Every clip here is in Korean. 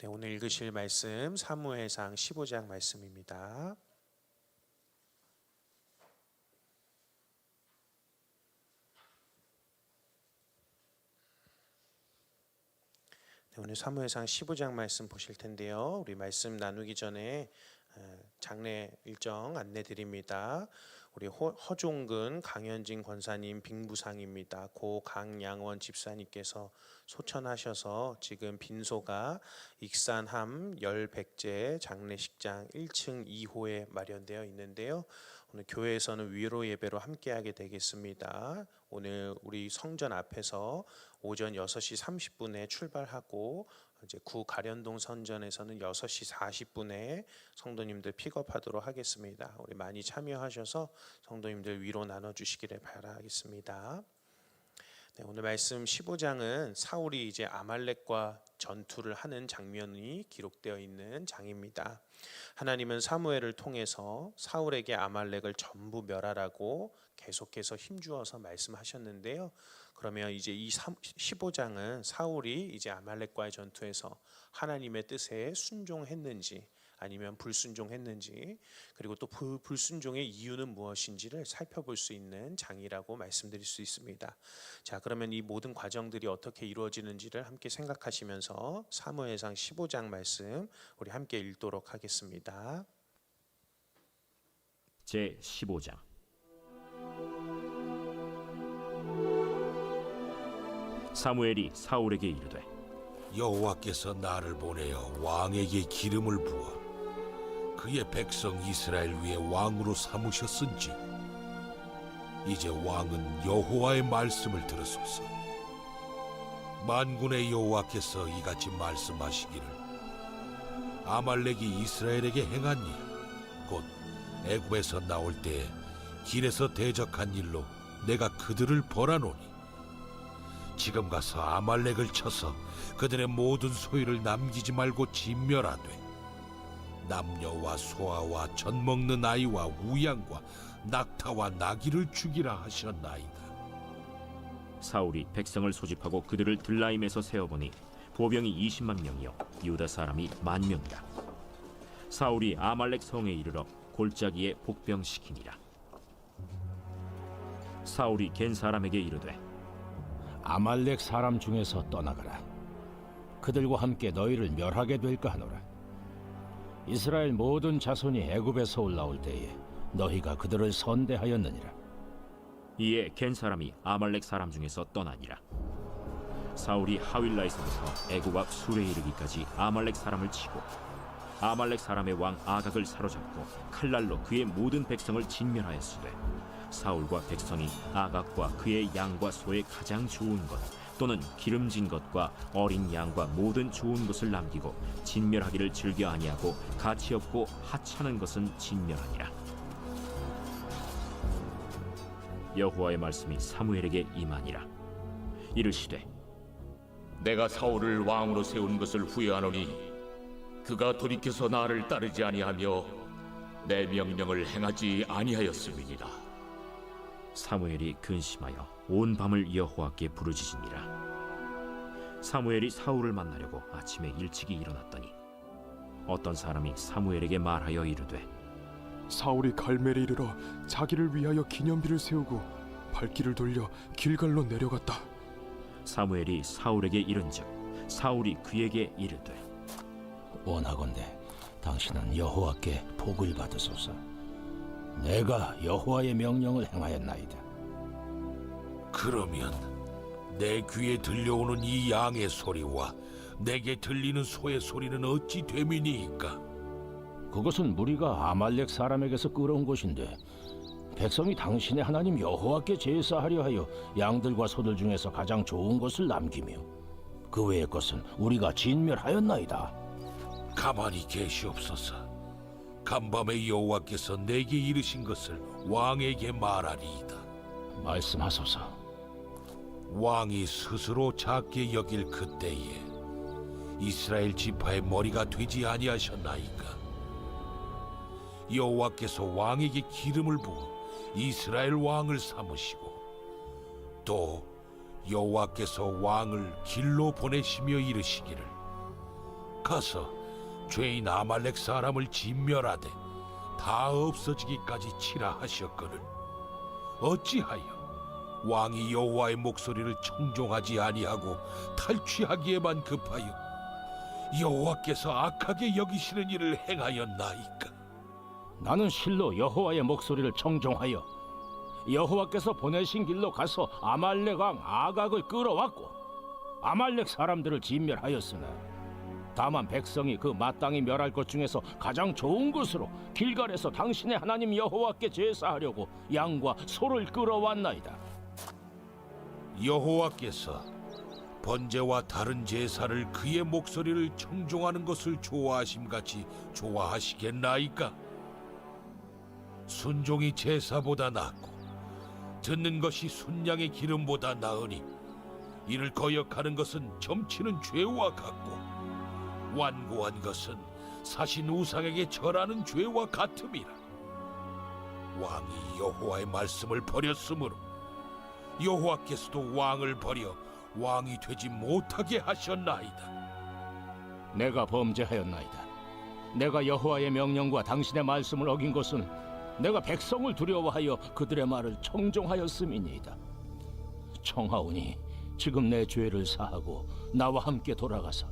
네, 오늘 읽으실 말씀 사무엘상 15장 말씀입니다. 네, 오늘 사무엘상 15장 말씀 보실 텐데요. 우리 말씀 나누기 전에 어, 장례 일정 안내 드립니다. 우리 허- 허종근 강현진 권사님 빙부상입니다. 고 강양원 집사님께서 소천하셔서 지금 빈소가 익산함 열백제 장례식장 1층 2호에 마련되어 있는데요. 오늘 교회에서는 위로 예배로 함께하게 되겠습니다. 오늘 우리 성전 앞에서 오전 6시 30분에 출발하고 이제 구 가련동 선전에서는 6시 40분에 성도님들 픽업하도록 하겠습니다. 우리 많이 참여하셔서 성도님들 위로 나눠 주시기를 바라겠습니다. 네, 오늘 말씀 15장은 사울이 이제 아말렉과 전투를 하는 장면이 기록되어 있는 장입니다. 하나님은 사무엘을 통해서 사울에게 아말렉을 전부 멸하라고 계속해서 힘주어서 말씀하셨는데요. 그러면 이제 이 15장은 사울이 이제 아말렉과의 전투에서 하나님의 뜻에 순종했는지 아니면 불순종했는지 그리고 또 그 불순종의 이유는 무엇인지를 살펴볼 수 있는 장이라고 말씀드릴 수 있습니다. 자, 그러면 이 모든 과정들이 어떻게 이루어지는지를 함께 생각하시면서 사무엘상 15장 말씀 우리 함께 읽도록 하겠습니다. 제 15장 사무엘이 사울에게 이르되 여호와께서 나를 보내어 왕에게 기름을 부어 그의 백성 이스라엘 위에 왕으로 삼으셨은지. 이제 왕은 여호와의 말씀을 들으소서. 만군의 여호와께서 이같이 말씀하시기를 아말렉이 이스라엘에게 행한 일 곧 애굽에서 나올 때에 길에서 대적한 일로 내가 그들을 벌하노니 지금 가서 아말렉을 쳐서 그들의 모든 소유를 남기지 말고 진멸하되 남녀와 소아와 젖 먹는 아이와 우양과 낙타와 나귀를 죽이라 하셨나이다. 사울이 백성을 소집하고 그들을 들라임에서 세어보니 보병이 20만 명이요 유다 사람이 만 명이라 사울이 아말렉 성에 이르러 골짜기에 복병시키니라 사울이 겐 사람에게 이르되 아말렉 사람 중에서 떠나가라. 그들과 함께 너희를 멸하게 될까 하노라. 이스라엘 모든 자손이 애굽에서 올라올 때에 너희가 그들을 선대하였느니라. 이에 겐 사람이 아말렉 사람 중에서 떠나니라. 사울이 하윌라에서부터 애굽 앞 술에 이르기까지 아말렉 사람을 치고 아말렉 사람의 왕 아각을 사로잡고 칼날로 그의 모든 백성을 진멸하였으되 사울과 백성이 아각과 그의 양과 소의 가장 좋은 것 또는 기름진 것과 어린 양과 모든 좋은 것을 남기고 진멸하기를 즐겨 아니하고 가치 없고 하찮은 것은 진멸하니라. 여호와의 말씀이 사무엘에게 임하니라. 이르시되 내가 사울을 왕으로 세운 것을 후회하노니 그가 돌이켜서 나를 따르지 아니하며 내 명령을 행하지 아니하였음이니라. 사무엘이 근심하여 온 밤을 여호와께 부르짖으니라. 사무엘이 사울을 만나려고 아침에 일찍이 일어났더니 어떤 사람이 사무엘에게 말하여 이르되 사울이 갈멜에 이르러 자기를 위하여 기념비를 세우고 발길을 돌려 길갈로 내려갔다. 사무엘이 사울에게 이른즉 사울이 그에게 이르되 원하건대 당신은 여호와께 복을 받으소서. 내가 여호와의 명령을 행하였나이다. 그러면 내 귀에 들려오는 이 양의 소리와 내게 들리는 소의 소리는 어찌 됨이니이까? 그것은 무리가 아말렉 사람에게서 끌어온 것인데 백성이 당신의 하나님 여호와께 제사하려 하여 양들과 소들 중에서 가장 좋은 것을 남기며 그 외의 것은 우리가 진멸하였나이다. 가만히 계시옵소서. 간밤에 여호와께서 내게 이르신 것을 왕에게 말하리이다. 말씀하소서. 왕이 스스로 작게 여길 그때에 이스라엘 지파의 머리가 되지 아니하셨나이까 여호와께서 왕에게 기름을 부어 이스라엘 왕을 삼으시고 또 여호와께서 왕을 길로 보내시며 이르시기를 가서 죄인 아말렉 사람을 진멸하되 다 없어지기까지 치라 하셨거늘. 어찌하여 왕이 여호와의 목소리를 청종하지 아니하고 탈취하기에만 급하여 여호와께서 악하게 여기시는 일을 행하였나이까? 나는 실로 여호와의 목소리를 청종하여 여호와께서 보내신 길로 가서 아말렉 왕 아각을 끌어왔고 아말렉 사람들을 진멸하였으나 다만 백성이 그 마땅히 멸할 것 중에서 가장 좋은 것으로 길갈에서 당신의 하나님 여호와께 제사하려고 양과 소를 끌어왔나이다. 여호와께서 번제와 다른 제사를 그의 목소리를 청종하는 것을 좋아하심 같이 좋아하시겠나이까? 순종이 제사보다 낫고 듣는 것이 순양의 기름보다 나으니 이를 거역하는 것은 점치는 죄와 같고 완고한 것은 사신 우상에게 절하는 죄와 같음이라 왕이 여호와의 말씀을 버렸으므로 여호와께서도 왕을 버려 왕이 되지 못하게 하셨나이다. 내가 범죄하였나이다. 내가 여호와의 명령과 당신의 말씀을 어긴 것은 내가 백성을 두려워하여 그들의 말을 청종하였음이니이다. 청하오니 지금 내 죄를 사하고 나와 함께 돌아가서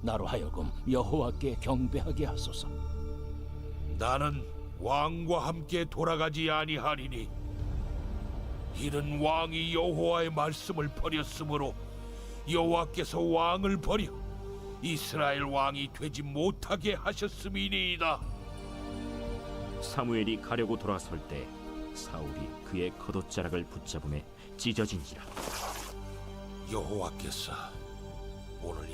나로 하여금 여호와께 경배하게 하소서. 나는 왕과 함께 돌아가지 아니하리니 이는 왕이 여호와의 말씀을 버렸으므로 여호와께서 왕을 버려 이스라엘 왕이 되지 못하게 하셨음이니이다. 사무엘이 가려고 돌아설 때 사울이 그의 겉옷자락을 붙잡음에 찢어진지라 여호와께서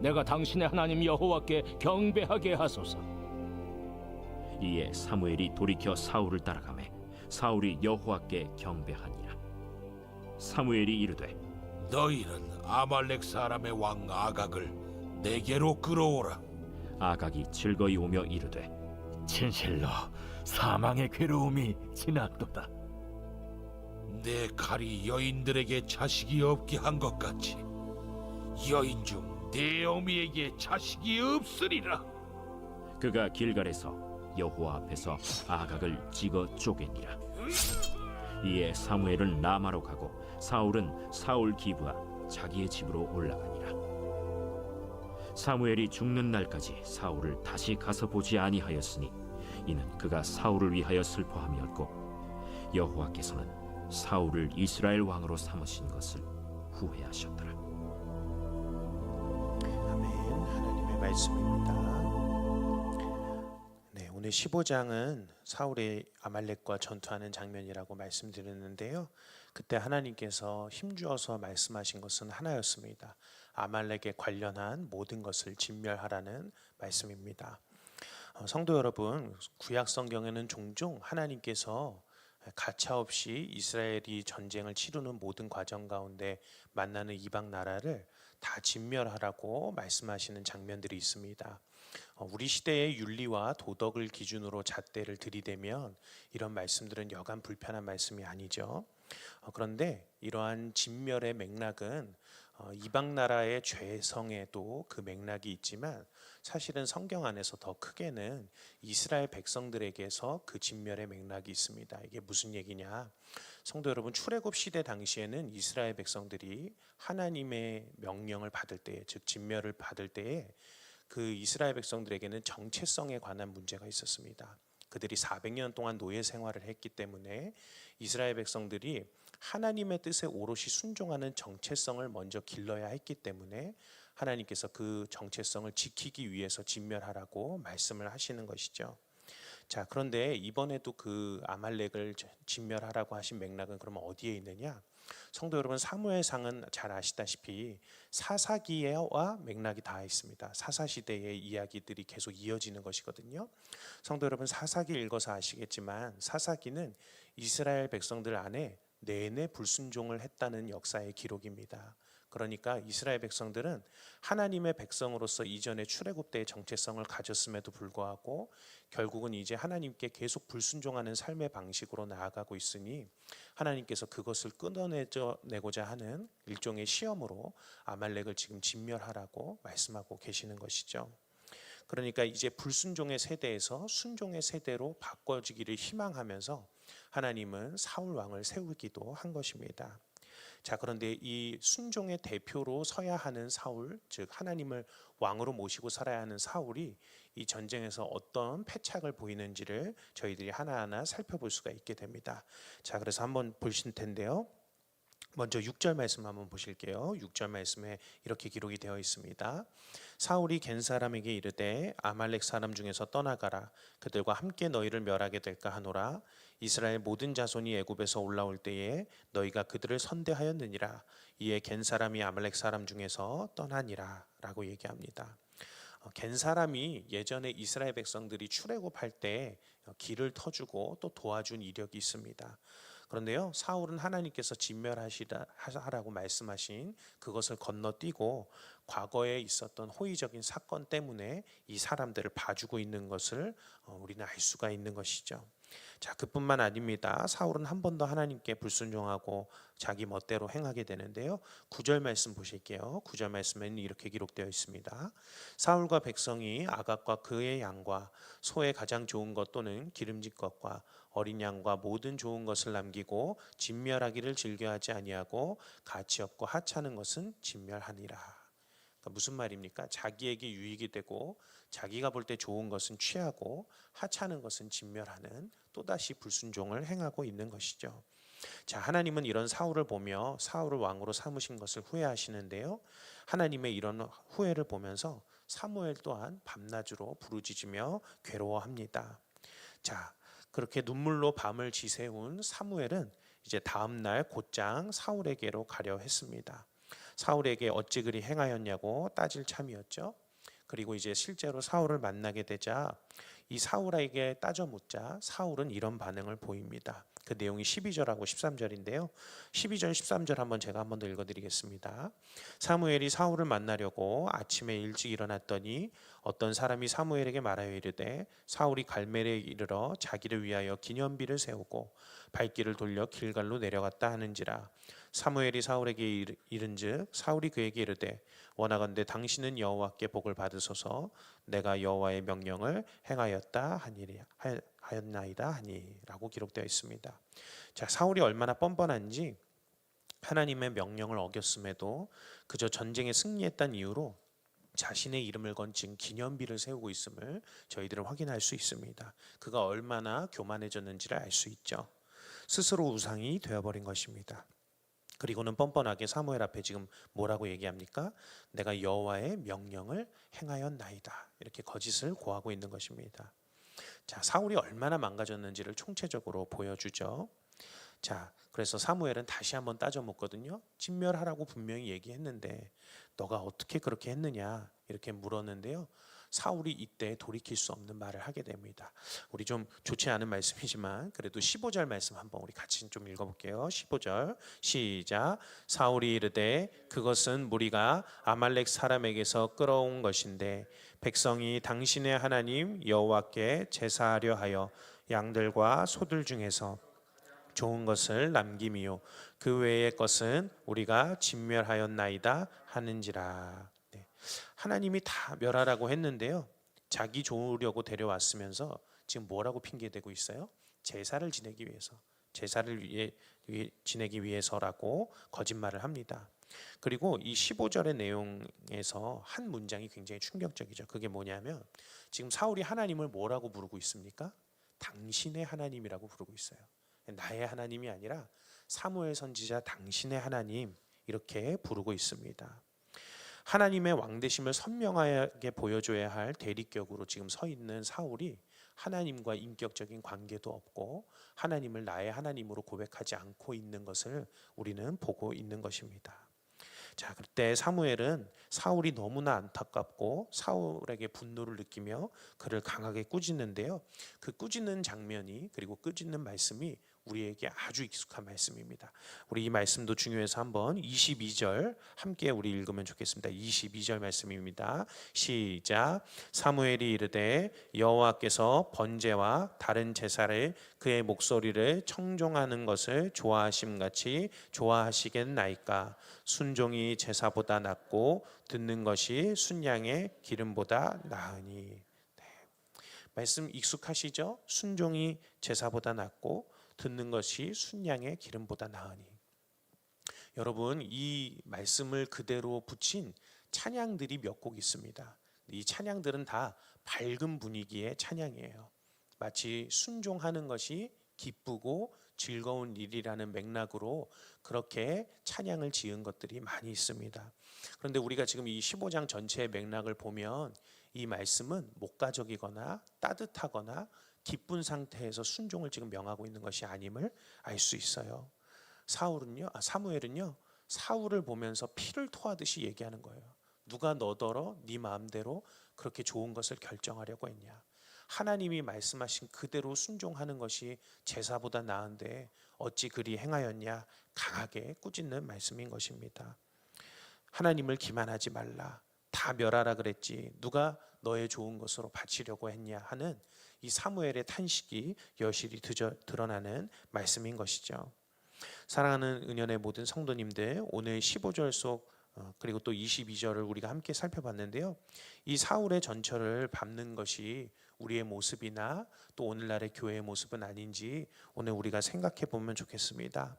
내가 당신의 하나님 여호와께 경배하게 하소서. 이에 사무엘이 돌이켜 사울을 따라가매 사울이 여호와께 경배하니라 사무엘이 이르되 너희는 아말렉 사람의 왕 아각을 내게로 끌어오라. 아각이 즐거이 오며 이르되 진실로 사망의 괴로움이 지났도다. 내 칼이 여인들에게 자식이 없게 한 것 같이 여인 중 내 어미에게 자식이 없으리라. 그가 길갈에서 여호와 앞에서 아각을 찍어 쪼개니라. 이에 사무엘은 라마로 가고 사울은 사울 기브와 자기의 집으로 올라가니라. 사무엘이 죽는 날까지 사울을 다시 가서 보지 아니하였으니 이는 그가 사울을 위하여 슬퍼함이었고 여호와께서는 사울을 이스라엘 왕으로 삼으신 것을 후회하셨더라 말씀입니다. 네, 오늘 15장은 사울의 아말렉과 전투하는 장면이라고 말씀드렸는데요. 그때 하나님께서 힘주어서 말씀하신 것은 하나였습니다. 아말렉에 관련한 모든 것을 진멸하라는 말씀입니다. 어, 성도 여러분, 구약 성경에는 종종 하나님께서 가차없이 이스라엘이 전쟁을 치르는 모든 과정 가운데 만나는 이방 나라를 다 진멸하라고 말씀하시는 장면들이 있습니다. 어, 우리 시대의 윤리와 도덕을 기준으로 잣대를 들이대면 이런 말씀들은 여간 불편한 말씀이 아니죠. 어, 그런데 이러한 진멸의 맥락은 어, 이방 나라의 죄성에도 그 맥락이 있지만 사실은 성경 안에서 더 크게는 이스라엘 백성들에게서 그 진멸의 맥락이 있습니다. 이게 무슨 얘기냐? 성도 여러분, 출애굽 시대 당시에는 이스라엘 백성들이 하나님의 명령을 받을 때, 즉 진멸을 받을 때에 그 이스라엘 백성들에게는 정체성에 관한 문제가 있었습니다. 그들이 400년 동안 노예 생활을 했기 때문에 이스라엘 백성들이 하나님의 뜻에 오롯이 순종하는 정체성을 먼저 길러야 했기 때문에 하나님께서 그 정체성을 지키기 위해서 진멸하라고 말씀을 하시는 것이죠. 자, 그런데 이번에도 그 아말렉을 진멸하라고 하신 맥락은 그러면 어디에 있느냐? 성도 여러분 사무엘상은 잘 아시다시피 사사기와 맥락이 다 있습니다. 사사 시대의 이야기들이 계속 이어지는 것이거든요. 성도 여러분 사사기 읽어서 아시겠지만 사사기는 이스라엘 백성들 안에 내내 불순종을 했다는 역사의 기록입니다. 그러니까 이스라엘 백성들은 하나님의 백성으로서 이전에 출애굽 때의 정체성을 가졌음에도 불구하고 결국은 이제 하나님께 계속 불순종하는 삶의 방식으로 나아가고 있으니 하나님께서 그것을 끊어내고자 하는 일종의 시험으로 아말렉을 지금 진멸하라고 말씀하고 계시는 것이죠. 그러니까 이제 불순종의 세대에서 순종의 세대로 바꿔지기를 희망하면서 하나님은 사울 왕을 세우기도 한 것입니다. 자, 그런데 이 순종의 대표로 서야 하는 사울, 즉 하나님을 왕으로 모시고 살아야 하는 사울이 이 전쟁에서 어떤 패착을 보이는지를 저희들이 하나하나 살펴볼 수가 있게 됩니다. 자, 그래서 한번 보실 텐데요. 먼저 6절 말씀 한번 보실게요. 6절 말씀에 이렇게 기록이 되어 있습니다. 사울이 겐 사람에게 이르되 아말렉 사람 중에서 떠나가라 그들과 함께 너희를 멸하게 될까 하노라 이스라엘 모든 자손이 애굽에서 올라올 때에 너희가 그들을 선대하였느니라 이에 겐 사람이 아말렉 사람 중에서 떠나니라라고 얘기합니다. 어, 겐 사람이 예전에 이스라엘 백성들이 출애굽할 때 어, 길을 터주고 또 도와준 이력이 있습니다. 그런데요 사울은 하나님께서 진멸하시라 하라고 말씀하신 그것을 건너뛰고 과거에 있었던 호의적인 사건 때문에 이 사람들을 봐주고 있는 것을 어, 우리는 알 수가 있는 것이죠. 자 그뿐만 아닙니다. 사울은 한 번 더 하나님께 불순종하고 자기 멋대로 행하게 되는데요. 구절 말씀 보실게요. 구절 말씀에는 이렇게 기록되어 있습니다. 사울과 백성이 아각과 그의 양과 소의 가장 좋은 것 또는 기름진 것과 어린 양과 모든 좋은 것을 남기고 진멸하기를 즐겨하지 아니하고 가치 없고 하찮은 것은 진멸하니라. 그러니까 무슨 말입니까? 자기에게 유익이 되고 자기가 볼 때 좋은 것은 취하고 하찮은 것은 진멸하는 또다시 불순종을 행하고 있는 것이죠. 자, 하나님은 이런 사울을 보며 사울을 왕으로 삼으신 것을 후회하시는데요. 하나님의 이런 후회를 보면서 사무엘 또한 밤낮으로 부르짖으며 괴로워합니다. 자, 그렇게 눈물로 밤을 지새운 사무엘은 이제 다음 날 곧장 사울에게로 가려 했습니다. 사울에게 어찌 그리 행하였냐고 따질 참이었죠. 그리고 이제 실제로 사울을 만나게 되자 이 사울에게 따져 묻자 사울은 이런 반응을 보입니다. 그 내용이 12절하고 13절인데요. 12절 13절 한번 제가 한번 더 읽어 드리겠습니다. 사무엘이 사울을 만나려고 아침에 일찍 일어났더니 어떤 사람이 사무엘에게 말하여 이르되 사울이 갈멜에 이르러 자기를 위하여 기념비를 세우고 발길을 돌려 길갈로 내려갔다 하는지라 사무엘이 사울에게 이른즉 사울이 그에게 이르되 원하건대 당신은 여호와께 복을 받으소서 내가 여호와의 명령을 행하였다 하니리 하- 하였나이다 하니라고 기록되어 있습니다. 자 사울이 얼마나 뻔뻔한지 하나님의 명령을 어겼음에도 그저 전쟁에 승리했다는 이유로 자신의 이름을 건 지금 기념비를 세우고 있음을 저희들은 확인할 수 있습니다. 그가 얼마나 교만해졌는지를 알 수 있죠. 스스로 우상이 되어버린 것입니다. 그리고는 뻔뻔하게 사무엘 앞에 지금 뭐라고 얘기합니까? 내가 여호와의 명령을 행하였나이다. 이렇게 거짓을 고하고 있는 것입니다. 자, 사울이 얼마나 망가졌는지를 총체적으로 보여주죠. 자, 그래서 사무엘은 다시 한번 따져 묻거든요. 진멸하라고 분명히 얘기했는데 너가 어떻게 그렇게 했느냐 이렇게 물었는데요. 사울이 이때 돌이킬 수 없는 말을 하게 됩니다. 우리 좀 좋지 않은 말씀이지만 그래도 15절 말씀 한번 우리 같이 좀 읽어볼게요. 15절 시작. 사울이 이르되 그것은 무리가 아말렉 사람에게서 끌어온 것인데 백성이 당신의 하나님 여호와께 제사하려 하여 양들과 소들 중에서 좋은 것을 남김이요 그 외의 것은 우리가 진멸하였나이다 하는지라. 네. 하나님이 다 멸하라고 했는데요. 자기 좋으려고 데려왔으면서 지금 뭐라고 핑계 대고 있어요? 제사를 지내기 위해서. 제사를 위해, 위해 지내기 위해서라고 거짓말을 합니다. 그리고 이 15절의 내용에서 한 문장이 굉장히 충격적이죠. 그게 뭐냐면 지금 사울이 하나님을 뭐라고 부르고 있습니까? 당신의 하나님이라고 부르고 있어요. 나의 하나님이 아니라 사무엘 선지자 당신의 하나님 이렇게 부르고 있습니다. 하나님의 왕되심을 선명하게 보여줘야 할 대리격으로 지금 서 있는 사울이 하나님과 인격적인 관계도 없고 하나님을 나의 하나님으로 고백하지 않고 있는 것을 우리는 보고 있는 것입니다. 자, 그때 사무엘은 사울이 너무나 안타깝고 사울에게 분노를 느끼며 그를 강하게 꾸짖는데요. 그 꾸짖는 장면이 그리고 꾸짖는 말씀이 우리에게 아주 익숙한 말씀입니다. 우리 이 말씀도 중요해서 한번 22절 함께 우리 읽으면 좋겠습니다. 22절 말씀입니다. 시작. 사무엘이 이르되 여호와께서 번제와 다른 제사를 그의 목소리를 청종하는 것을 좋아하심 같이 좋아하시겠나이까 순종이 제사보다 낫고 듣는 것이 순양의 기름보다 나으니 네. 말씀 익숙하시죠? 순종이 제사보다 낫고 듣는 것이 순양의 기름보다 나으니 여러분 이 말씀을 그대로 붙인 찬양들이 몇 곡 있습니다. 이 찬양들은 다 밝은 분위기의 찬양이에요. 마치 순종하는 것이 기쁘고 즐거운 일이라는 맥락으로 그렇게 찬양을 지은 것들이 많이 있습니다. 그런데 우리가 지금 이 15장 전체의 맥락을 보면 이 말씀은 목가적이거나 따뜻하거나 기쁜 상태에서 순종을 지금 명하고 있는 것이 아님을 알 수 있어요. 사울은요, 아, 사무엘은요, 사울을 보면서 피를 토하듯이 얘기하는 거예요. 누가 너더러 네 마음대로 그렇게 좋은 것을 결정하려고 했냐? 하나님이 말씀하신 그대로 순종하는 것이 제사보다 나은데 어찌 그리 행하였냐? 강하게 꾸짖는 말씀인 것입니다. 하나님을 기만하지 말라. 다 멸하라 그랬지. 누가 너의 좋은 것으로 바치려고 했냐 하는 이 사무엘의 탄식이 여실히 드러나는 말씀인 것이죠. 사랑하는 은연의 모든 성도님들 오늘 15절 속 어, 그리고 또 22절을 우리가 함께 살펴봤는데요. 이 사울의 전철을 밟는 것이 우리의 모습이나 또 오늘날의 교회의 모습은 아닌지 오늘 우리가 생각해 보면 좋겠습니다.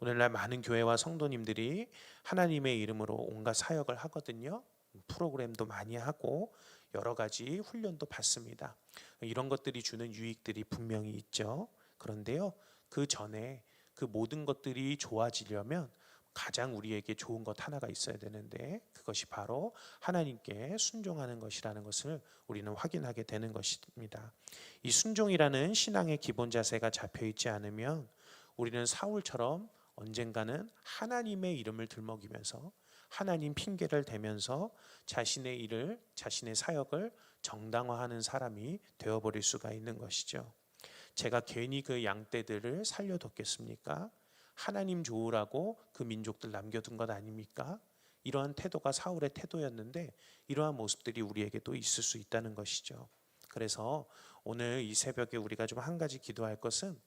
오늘날 많은 교회와 성도님들이 하나님의 이름으로 온갖 사역을 하거든요. 프로그램도 많이 하고 여러 가지 훈련도 받습니다. 이런 것들이 주는 유익들이 분명히 있죠. 그런데요, 그 전에 그 모든 것들이 좋아지려면 가장 우리에게 좋은 것 하나가 있어야 되는데 그것이 바로 하나님께 순종하는 것이라는 것을 우리는 확인하게 되는 것입니다. 이 순종이라는 신앙의 기본 자세가 잡혀 있지 않으면 우리는 사울처럼 언젠가는 하나님의 이름을 들먹이면서 하나님 핑계를 대면서 자신의 일을 자신의 사역을 정당화하는 사람이 되어버릴 수가 있는 것이죠. 제가 괜히 그 양떼들을 살려뒀겠습니까? 하나님 좋으라고 그 민족들 남겨둔 것 아닙니까? 이러한 태도가 사울의 태도였는데 이러한 모습들이 우리에게도 있을 수 있다는 것이죠. 그래서 오늘 이 새벽에 우리가 좀 한 가지 기도할 것은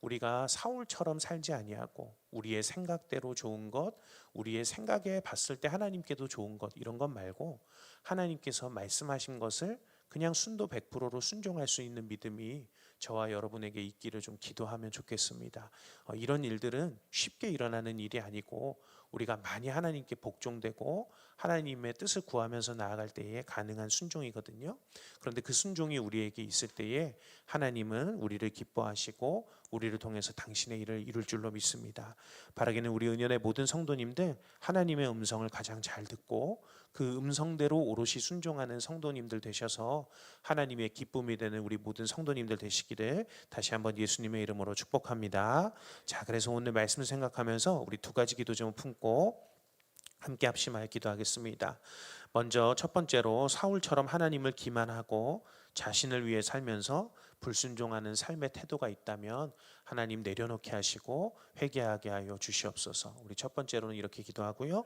우리가 사울처럼 살지 아니하고 우리의 생각대로 좋은 것, 우리의 생각에 봤을 때 하나님께도 좋은 것 이런 것 말고 하나님께서 말씀하신 것을 그냥 순도 100%로 순종할 수 있는 믿음이 저와 여러분에게 있기를 좀 기도하면 좋겠습니다. 어, 이런 일들은 쉽게 일어나는 일이 아니고 우리가 많이 하나님께 복종되고 하나님의 뜻을 구하면서 나아갈 때에 가능한 순종이거든요. 그런데 그 순종이 우리에게 있을 때에 하나님은 우리를 기뻐하시고 우리를 통해서 당신의 일을 이룰 줄로 믿습니다. 바라기는 우리 은연의 모든 성도님들 하나님의 음성을 가장 잘 듣고 그 음성대로 오롯이 순종하는 성도님들 되셔서 하나님의 기쁨이 되는 우리 모든 성도님들 되시기를 다시 한번 예수님의 이름으로 축복합니다. 자, 그래서 오늘 말씀을 생각하면서 우리 두 가지 기도 좀 품고 함께 합심하여 기도하겠습니다. 먼저 첫 번째로 사울처럼 하나님을 기만하고 자신을 위해 살면서 불순종하는 삶의 태도가 있다면 하나님 내려놓게 하시고 회개하게 하여 주시옵소서. 우리 첫 번째로는 이렇게 기도하고요.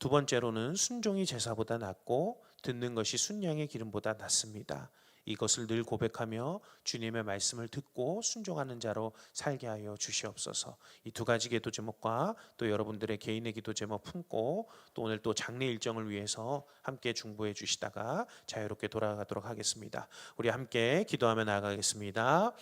두 번째로는 순종이 제사보다 낫고 듣는 것이 순양의 기름보다 낫습니다. 이것을 늘 고백하며 주님의 말씀을 듣고 순종하는 자로 살게 하여 주시옵소서. 이 두 가지 기도 제목과 또 여러분들의 개인의 기도 제목 품고 또 오늘 또 장례 일정을 위해서 함께 중보해 주시다가 자유롭게 돌아가도록 하겠습니다. 우리 함께 기도하며 나아가겠습니다.